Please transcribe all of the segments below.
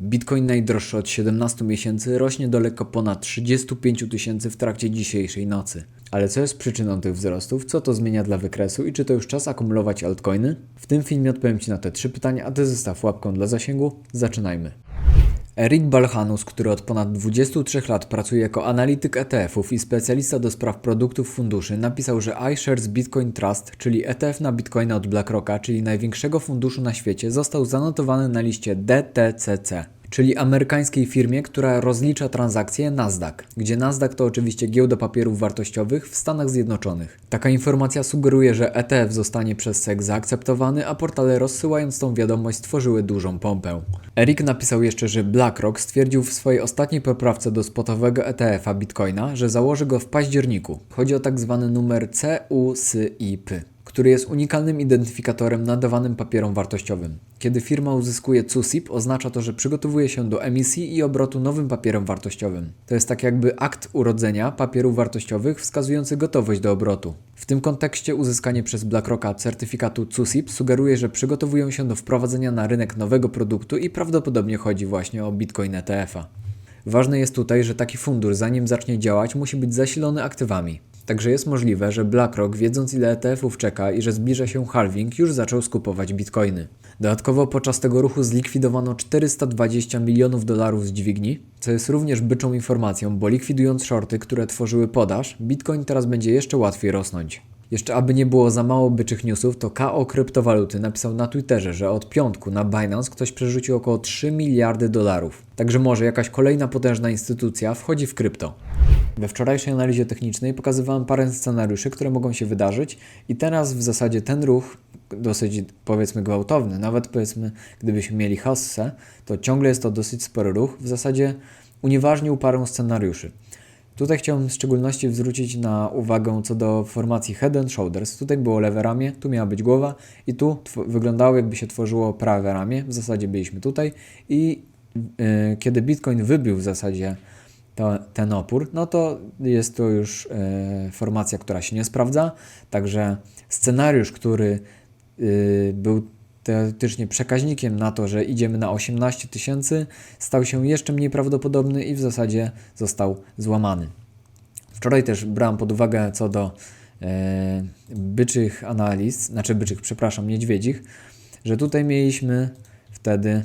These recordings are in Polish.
Bitcoin najdroższy od 17 miesięcy rośnie do lekko ponad 35 tysięcy w trakcie dzisiejszej nocy. Ale co jest przyczyną tych wzrostów, co to zmienia dla wykresu i czy to już czas akumulować altcoiny? W tym filmie odpowiem Ci na te trzy pytania, a Ty zostaw łapką dla zasięgu. Zaczynajmy. Eric Balchanus, który od ponad 23 lat pracuje jako analityk ETF-ów i specjalista do spraw produktów funduszy, napisał, że iShares Bitcoin Trust, czyli ETF na Bitcoina od BlackRocka, czyli największego funduszu na świecie, został zanotowany na liście DTCC, czyli amerykańskiej firmie, która rozlicza transakcje Nasdaq, gdzie Nasdaq to oczywiście giełda papierów wartościowych w Stanach Zjednoczonych. Taka informacja sugeruje, że ETF zostanie przez SEC zaakceptowany, a portale rozsyłając tą wiadomość stworzyły dużą pompę. Eric napisał jeszcze, że BlackRock stwierdził w swojej ostatniej poprawce do spotowego ETF-a Bitcoina, że założy go w październiku. Chodzi o tak zwany numer CUSIP który jest unikalnym identyfikatorem nadawanym papierom wartościowym. Kiedy firma uzyskuje CUSIP, oznacza to, że przygotowuje się do emisji i obrotu nowym papierem wartościowym. To jest tak jakby akt urodzenia papierów wartościowych wskazujący gotowość do obrotu. W tym kontekście uzyskanie przez BlackRocka certyfikatu CUSIP sugeruje, że przygotowują się do wprowadzenia na rynek nowego produktu i prawdopodobnie chodzi właśnie o Bitcoin ETF-a. Ważne jest tutaj, że taki fundusz, zanim zacznie działać, musi być zasilony aktywami. Także jest możliwe, że BlackRock, wiedząc ile ETF-ów czeka i że zbliża się halving, już zaczął skupować bitcoiny. Dodatkowo podczas tego ruchu zlikwidowano 420 milionów dolarów z dźwigni, co jest również byczą informacją, bo likwidując shorty, które tworzyły podaż, bitcoin teraz będzie jeszcze łatwiej rosnąć. Jeszcze aby nie było za mało byczych newsów, to KO Kryptowaluty napisał na Twitterze, że od piątku na Binance ktoś przerzucił około 3 miliardy dolarów. Także może jakaś kolejna potężna instytucja wchodzi w krypto. We wczorajszej analizie technicznej pokazywałem parę scenariuszy, które mogą się wydarzyć i teraz w zasadzie ten ruch dosyć powiedzmy gwałtowny, nawet powiedzmy gdybyśmy mieli hossę, to ciągle jest to dosyć spory ruch, w zasadzie unieważnił parę scenariuszy. Tutaj chciałbym w szczególności zwrócić na uwagę co do formacji head and shoulders. Tutaj było lewe ramię, tu miała być głowa i tu wyglądało jakby się tworzyło prawe ramię. W zasadzie byliśmy tutaj i yy, kiedy Bitcoin wybił w zasadzie to, ten opór, no to jest to już yy, formacja, która się nie sprawdza. Także scenariusz, który yy, był teoretycznie przekaźnikiem na to, że idziemy na 18 tysięcy, stał się jeszcze mniej prawdopodobny i w zasadzie został złamany. Wczoraj też brałem pod uwagę co do e, byczych analiz, znaczy byczych, przepraszam, niedźwiedzich, że tutaj mieliśmy wtedy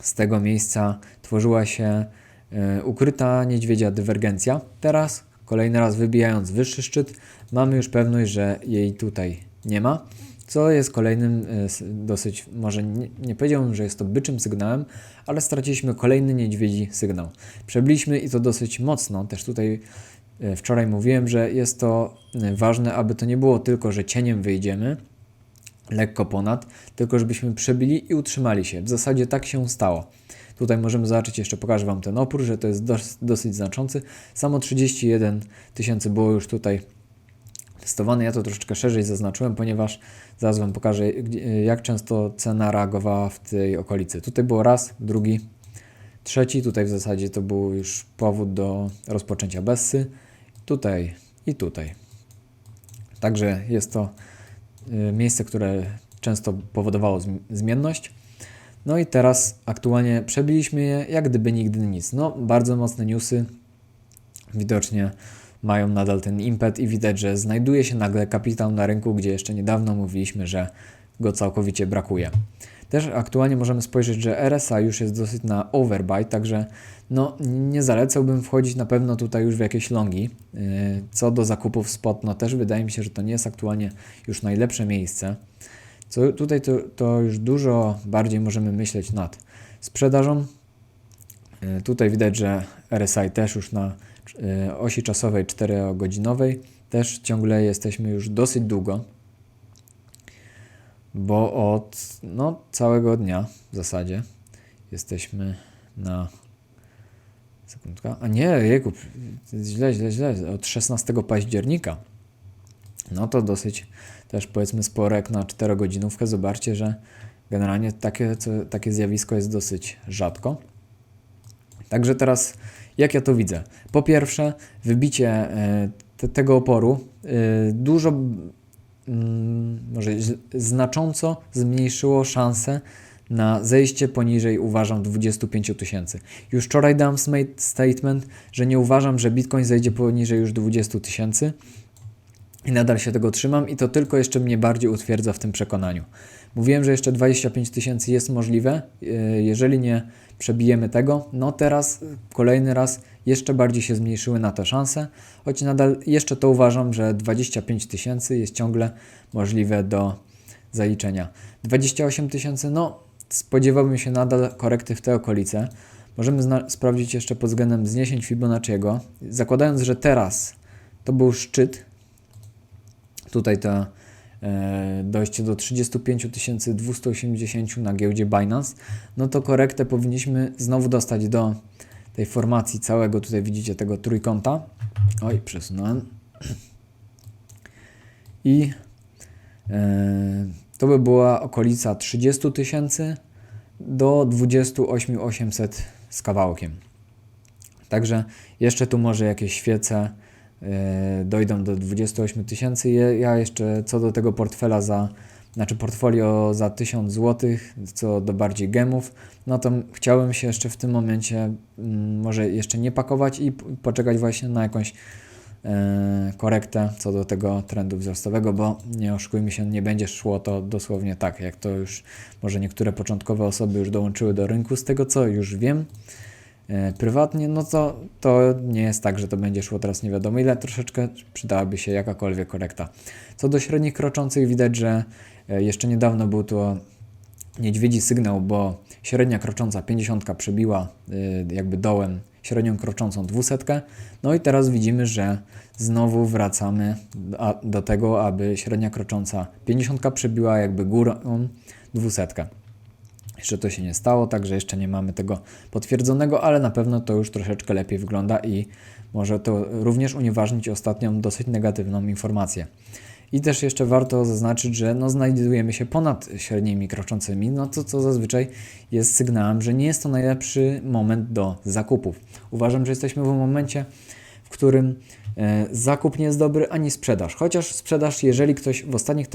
z tego miejsca tworzyła się e, ukryta niedźwiedzia dywergencja. Teraz, kolejny raz wybijając wyższy szczyt, mamy już pewność, że jej tutaj nie ma co jest kolejnym e, dosyć, może nie, nie powiedziałbym, że jest to byczym sygnałem, ale straciliśmy kolejny niedźwiedzi sygnał. Przebiliśmy i to dosyć mocno, też tutaj e, wczoraj mówiłem, że jest to e, ważne, aby to nie było tylko, że cieniem wyjdziemy, lekko ponad, tylko żebyśmy przebili i utrzymali się. W zasadzie tak się stało. Tutaj możemy zobaczyć, jeszcze pokażę Wam ten opór, że to jest dosyć, dosyć znaczący. Samo 31 tysięcy było już tutaj testowane. Ja to troszeczkę szerzej zaznaczyłem, ponieważ zaraz Wam pokażę, jak często cena reagowała w tej okolicy. Tutaj było raz, drugi, trzeci. Tutaj w zasadzie to był już powód do rozpoczęcia Bessy. Tutaj i tutaj. Także jest to y, miejsce, które często powodowało zmienność. No i teraz aktualnie przebiliśmy je jak gdyby nigdy nic. No, bardzo mocne newsy. Widocznie mają nadal ten impet i widać, że znajduje się nagle kapitał na rynku, gdzie jeszcze niedawno mówiliśmy, że go całkowicie brakuje. Też aktualnie możemy spojrzeć, że RSA już jest dosyć na overbuy, także no, nie zalecałbym wchodzić na pewno tutaj już w jakieś longi. Yy, co do zakupów spot, no też wydaje mi się, że to nie jest aktualnie już najlepsze miejsce. Co tutaj to, to już dużo bardziej możemy myśleć nad sprzedażą. Yy, tutaj widać, że RSI też już na osi czasowej 4-godzinowej też ciągle jesteśmy już dosyć długo, bo od no, całego dnia w zasadzie jesteśmy na sekundka, a nie, jejku, źle, źle, źle, od 16 października. No to dosyć też powiedzmy spore jak na 4 godzinówkę. Zobaczcie, że generalnie takie, takie zjawisko jest dosyć rzadko. Także teraz jak ja to widzę? Po pierwsze, wybicie e, te, tego oporu e, dużo, może znacząco zmniejszyło szanse na zejście poniżej uważam 25 tysięcy. Już wczoraj sma- statement, że nie uważam, że Bitcoin zejdzie poniżej już 20 tysięcy i nadal się tego trzymam i to tylko jeszcze mnie bardziej utwierdza w tym przekonaniu. Mówiłem, że jeszcze 25 tysięcy jest możliwe. E, Jeżeli nie przebijemy tego, no teraz e, kolejny raz jeszcze bardziej się zmniejszyły na to szanse, choć nadal jeszcze to uważam, że 25 tysięcy jest ciągle możliwe do zaliczenia. 28 tysięcy, no spodziewałbym się nadal korekty w te okolice. Możemy sprawdzić jeszcze pod względem zniesień Fibonacciego. Zakładając, że teraz to był szczyt, tutaj to e, dojście do 35 280 na giełdzie Binance, no to korektę powinniśmy znowu dostać do tej formacji całego, tutaj widzicie tego trójkąta. Oj, przesunąłem. I e, to by była okolica 30 tysięcy do 28 800 z kawałkiem. Także jeszcze tu może jakieś świece dojdą do 28 tysięcy. Ja jeszcze co do tego portfela za, znaczy portfolio za 1000 zł, co do bardziej gemów, no to chciałem się jeszcze w tym momencie mm, może jeszcze nie pakować i poczekać właśnie na jakąś e, korektę co do tego trendu wzrostowego, bo nie oszukujmy się, nie będzie szło to dosłownie tak, jak to już może niektóre początkowe osoby już dołączyły do rynku. Z tego co już wiem e, prywatnie, no to to nie jest tak, że to będzie szło teraz nie wiadomo ile, troszeczkę przydałaby się jakakolwiek korekta. Co do średnich kroczących widać, że e, jeszcze niedawno był to niedźwiedzi sygnał, bo średnia krocząca 50 przebiła y, jakby dołem średnią kroczącą 200. No i teraz widzimy, że znowu wracamy do tego, aby średnia krocząca 50 przebiła jakby górą 200. Jeszcze to się nie stało, także jeszcze nie mamy tego potwierdzonego, ale na pewno to już troszeczkę lepiej wygląda i może to również unieważnić ostatnią dosyć negatywną informację. I też jeszcze warto zaznaczyć, że no znajdujemy się ponad średnimi kroczącymi, no to co zazwyczaj jest sygnałem, że nie jest to najlepszy moment do zakupów. Uważam, że jesteśmy w momencie, w którym e, zakup nie jest dobry, ani sprzedaż. Chociaż sprzedaż, jeżeli ktoś w ostatnich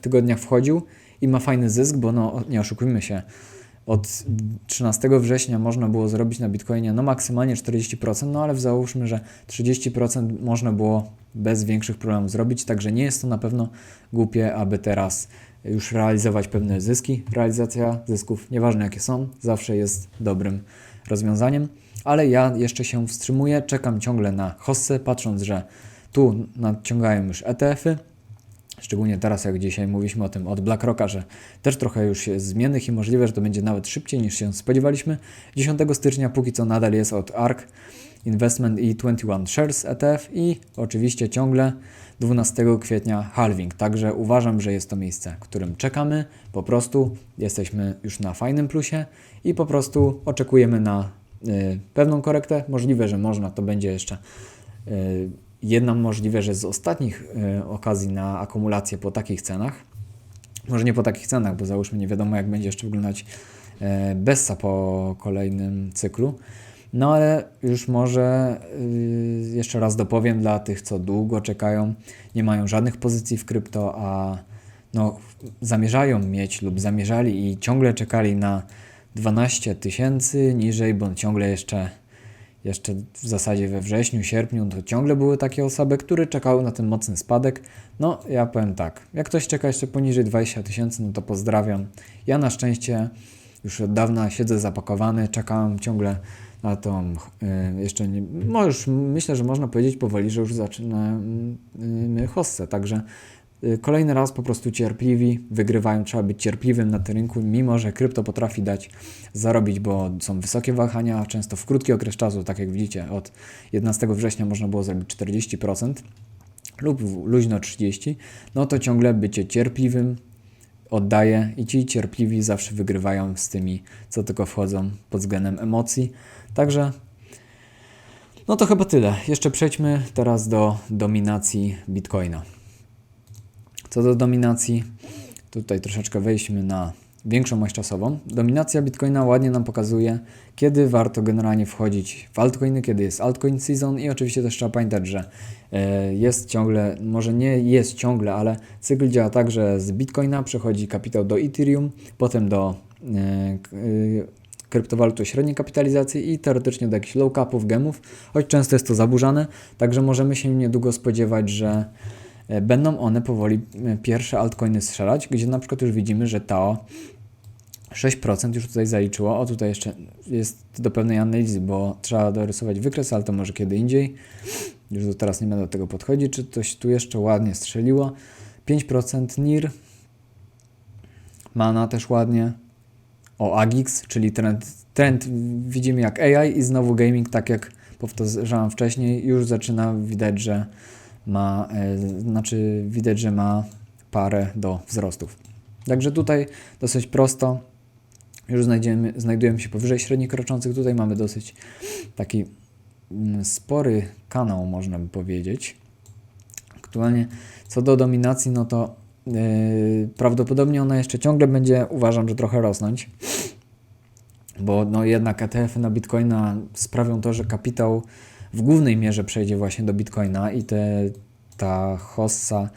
tygodniach wchodził i ma fajny zysk, bo no nie oszukujmy się, od 13 września można było zrobić na Bitcoinie no maksymalnie 40%, no ale załóżmy, że 30% można było bez większych problemów zrobić, także nie jest to na pewno głupie, aby teraz już realizować pewne zyski. Realizacja zysków, nieważne jakie są, zawsze jest dobrym rozwiązaniem, ale ja jeszcze się wstrzymuję, czekam ciągle na hossę, patrząc, że tu nadciągają już ETF-y, Szczególnie teraz, jak dzisiaj mówiliśmy o tym od BlackRocka, że też trochę już jest zmiennych i możliwe, że to będzie nawet szybciej niż się spodziewaliśmy. 10 stycznia póki co nadal jest od ARK Investment i 21 Shares ETF i oczywiście ciągle 12 kwietnia halving. Także uważam, że jest to miejsce, którym czekamy. Po prostu jesteśmy już na fajnym plusie i po prostu oczekujemy na y, pewną korektę. Możliwe, że można, to będzie jeszcze y, jedna możliwe, że z ostatnich y, okazji na akumulację po takich cenach, może nie po takich cenach, bo załóżmy nie wiadomo jak będzie jeszcze wyglądać y, Bessa po kolejnym cyklu, no ale już może y, jeszcze raz dopowiem dla tych, co długo czekają, nie mają żadnych pozycji w krypto, a no, zamierzają mieć lub zamierzali i ciągle czekali na 12 tysięcy niżej, bo ciągle jeszcze jeszcze w zasadzie we wrześniu, sierpniu, to ciągle były takie osoby, które czekały na ten mocny spadek. No, ja powiem tak, jak ktoś czeka jeszcze poniżej 20 tysięcy, no to pozdrawiam. Ja na szczęście już od dawna siedzę zapakowany, czekałem ciągle na tą, y, jeszcze nie, no już myślę, że można powiedzieć powoli, że już zaczynamy także y, kolejny raz po prostu cierpliwi, wygrywają, trzeba być cierpliwym na tym rynku, mimo że krypto potrafi dać zarobić, bo są wysokie wahania, często w krótki okres czasu, tak jak widzicie, od 11 września można było zrobić 40% lub luźno 30%, no to ciągle bycie cierpliwym oddaje i ci cierpliwi zawsze wygrywają z tymi, co tylko wchodzą pod względem emocji. Także no to chyba tyle. Jeszcze przejdźmy teraz do dominacji Bitcoina. Co do dominacji, tutaj troszeczkę wejdźmy na większą oś czasową. Dominacja Bitcoina ładnie nam pokazuje, kiedy warto generalnie wchodzić w altcoiny, kiedy jest altcoin season i oczywiście też trzeba pamiętać, że e, jest ciągle, może nie jest ciągle, ale cykl działa tak, że z Bitcoina przechodzi kapitał do Ethereum, potem do e, y, kryptowalut o średniej kapitalizacji i teoretycznie do jakichś low capów, gemów, choć często jest to zaburzane, także możemy się niedługo spodziewać, że e, będą one powoli e, pierwsze altcoiny strzelać, gdzie na przykład już widzimy, że TAO 6% już tutaj zaliczyło. O, tutaj jeszcze jest do pewnej analizy, bo trzeba dorysować wykres, ale to może kiedy indziej. Już do teraz nie będę do tego podchodzić, czy coś tu jeszcze ładnie strzeliło. 5% NIR. Mana też ładnie. O, AGIX, czyli trend, trend widzimy jak AI i znowu gaming, tak jak powtarzałem wcześniej, już zaczyna widać, że ma, e, znaczy widać, że ma parę do wzrostów. Także tutaj dosyć prosto. Już znajdziemy, znajdujemy się powyżej średnich kroczących. Tutaj mamy dosyć taki mm, spory kanał, można by powiedzieć. Aktualnie co do dominacji, no to yy, prawdopodobnie ona jeszcze ciągle będzie, uważam, że trochę rosnąć. Bo no jednak ETF-y na Bitcoina sprawią to, że kapitał w głównej mierze przejdzie właśnie do Bitcoina i te, ta hossa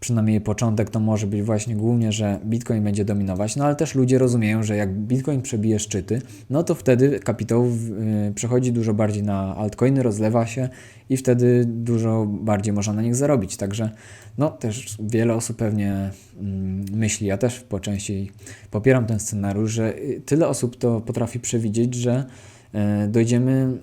przynajmniej jej początek to może być właśnie głównie, że Bitcoin będzie dominować, no ale też ludzie rozumieją, że jak Bitcoin przebije szczyty, no to wtedy kapitał y, przechodzi dużo bardziej na altcoiny, rozlewa się i wtedy dużo bardziej można na nich zarobić. Także no też wiele osób pewnie mm, myśli, ja też po części popieram ten scenariusz, że y, tyle osób to potrafi przewidzieć, że y, dojdziemy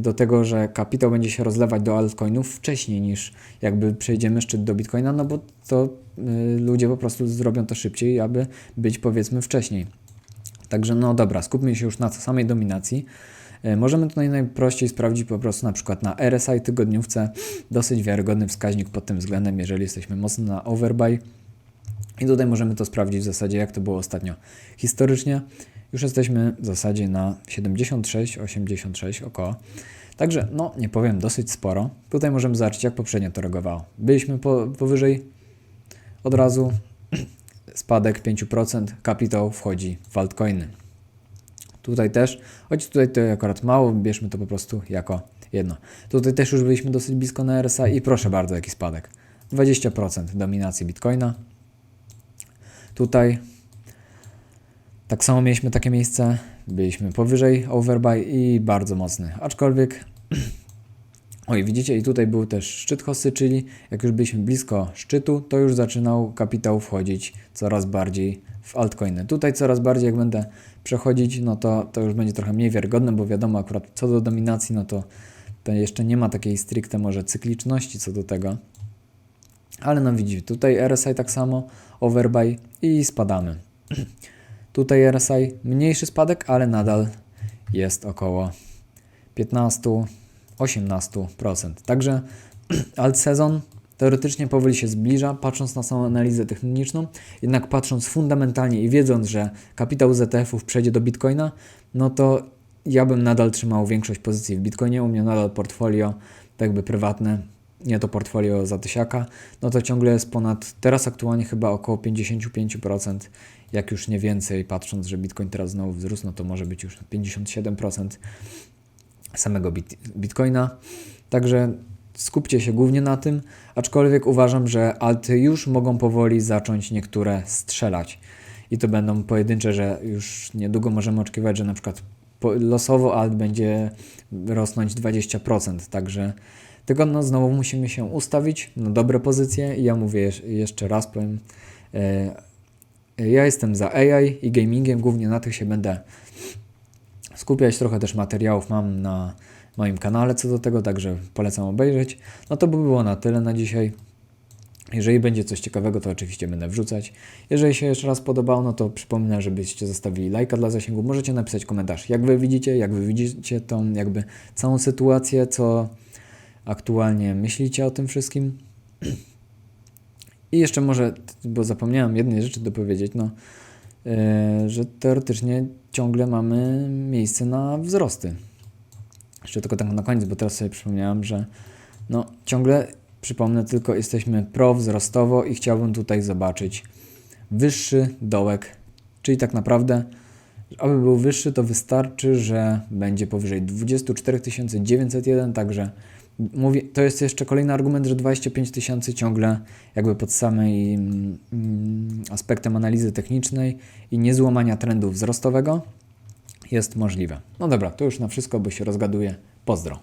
do tego, że kapitał będzie się rozlewać do altcoinów wcześniej niż jakby przejdziemy szczyt do bitcoina, no bo to y, ludzie po prostu zrobią to szybciej, aby być powiedzmy wcześniej. Także no dobra, skupmy się już na samej dominacji. Y, Możemy tutaj najprościej sprawdzić po prostu na przykład na RSI tygodniówce dosyć wiarygodny wskaźnik pod tym względem, jeżeli jesteśmy mocno na overbuy. I tutaj możemy to sprawdzić w zasadzie, jak to było ostatnio. Historycznie już jesteśmy w zasadzie na 76, 86 około. Także, no, nie powiem, dosyć sporo. Tutaj możemy zobaczyć, jak poprzednio to reagowało. Byliśmy po, powyżej od razu, spadek 5%, kapitał wchodzi w altcoiny. Tutaj też, choć tutaj to akurat mało, bierzmy to po prostu jako jedno. Tutaj też już byliśmy dosyć blisko na RSA i proszę bardzo, jaki spadek. 20% dominacji Bitcoina. Tutaj tak samo mieliśmy takie miejsce, byliśmy powyżej overbuy i bardzo mocny, aczkolwiek Oj, widzicie, i tutaj był też szczyt hossy, czyli jak już byliśmy blisko szczytu, to już zaczynał kapitał wchodzić coraz bardziej w altcoiny. Tutaj coraz bardziej, jak będę przechodzić, no to, to już będzie trochę mniej wiarygodne, bo wiadomo, akurat co do dominacji, no to, to jeszcze nie ma takiej stricte może cykliczności co do tego. Ale no widzicie, tutaj RSI tak samo, overbuy i spadamy. Tutaj RSI mniejszy spadek, ale nadal jest około 15-18%. Także alt sezon teoretycznie powoli się zbliża, patrząc na samą analizę techniczną, jednak patrząc fundamentalnie i wiedząc, że kapitał z ETF-ów przejdzie do Bitcoina, no to ja bym nadal trzymał większość pozycji w Bitcoinie, u mnie nadal portfolio tak jakby prywatne, nie to portfolio za tysiaka, no to ciągle jest ponad, teraz aktualnie chyba około 55%, jak już nie więcej, patrząc, że Bitcoin teraz znowu wzrósł, no to może być już 57% samego bit Bitcoina. Także skupcie się głównie na tym, aczkolwiek uważam, że alty już mogą powoli zacząć niektóre strzelać. I to będą pojedyncze, że już niedługo możemy oczekiwać, że na przykład losowo alt będzie rosnąć 20%. Także tylko no, znowu musimy się ustawić na dobre pozycje. I ja mówię jeszcze raz, powiem, e, ja jestem za AI i gamingiem, głównie na tych się będę skupiać. Trochę też materiałów mam na moim kanale co do tego, także polecam obejrzeć. No to by było na tyle na dzisiaj. Jeżeli będzie coś ciekawego, to oczywiście będę wrzucać. Jeżeli się jeszcze raz podobało, no to przypominam, żebyście zostawili lajka dla zasięgu. Możecie napisać komentarz, jak Wy widzicie, jak Wy widzicie tą jakby całą sytuację, co aktualnie myślicie o tym wszystkim. I jeszcze może, bo zapomniałem jednej rzeczy dopowiedzieć, no, yy, że teoretycznie ciągle mamy miejsce na wzrosty. Jeszcze tylko tak na koniec, bo teraz sobie przypomniałem, że no ciągle, przypomnę tylko, jesteśmy pro-wzrostowo i chciałbym tutaj zobaczyć wyższy dołek, czyli tak naprawdę, aby był wyższy, to wystarczy, że będzie powyżej 24 901, także Mówię, to jest jeszcze kolejny argument, że 25 tysięcy ciągle jakby pod samym mm, aspektem analizy technicznej i niezłamania trendu wzrostowego jest możliwe. No dobra, to już na wszystko, bo się rozgaduję. Pozdro.